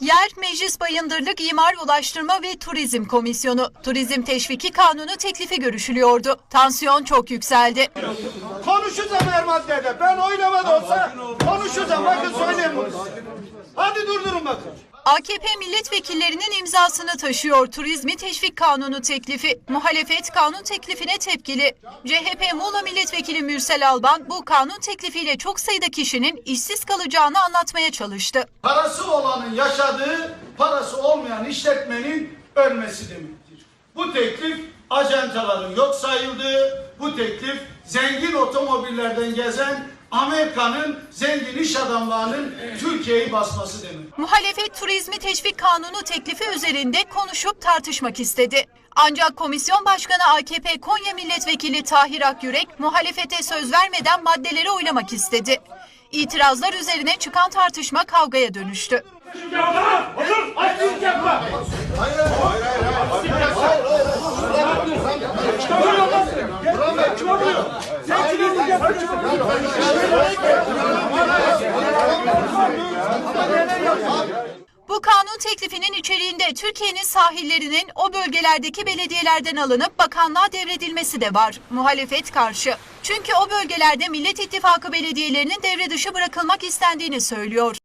Yer Meclis Bayındırlık İmar Ulaştırma ve Turizm Komisyonu. Turizm Teşviki Kanunu teklifi görüşülüyordu. Tansiyon çok yükseldi. Konuşacağım her maddede. Ben oylama da olsa konuşacağım. Bakın söyleyeyim bunu. Hadi durdurun bakın. AKP milletvekillerinin imzasını taşıyor Turizmi Teşvik Kanunu teklifi. Muhalefet kanun teklifine tepkili. CHP Muğla Milletvekili Mürsel Alban bu kanun teklifiyle çok sayıda kişinin işsiz kalacağını anlatmaya çalıştı. Parası olanın yaşadığı, parası olmayan işletmenin ölmesi demektir. Bu teklif ajantaların yok sayıldığı, bu teklif zengin otomobillerden gezen Amerika'nın zengin iş adamlarının Türkiye'yi basması demek. Muhalefet Turizmi Teşvik Kanunu teklifi üzerinde konuşup tartışmak istedi. Ancak Komisyon Başkanı AKP Konya Milletvekili Tahir Akyürek muhalefete söz vermeden maddeleri oylamak istedi. İtirazlar üzerine çıkan tartışma kavgaya dönüştü. Bu kanun teklifinin içeriğinde Türkiye'nin sahillerinin o bölgelerdeki belediyelerden alınıp bakanlığa devredilmesi de var. Muhalefet karşı. Çünkü o bölgelerde Millet İttifakı belediyelerinin devre dışı bırakılmak istendiğini söylüyor.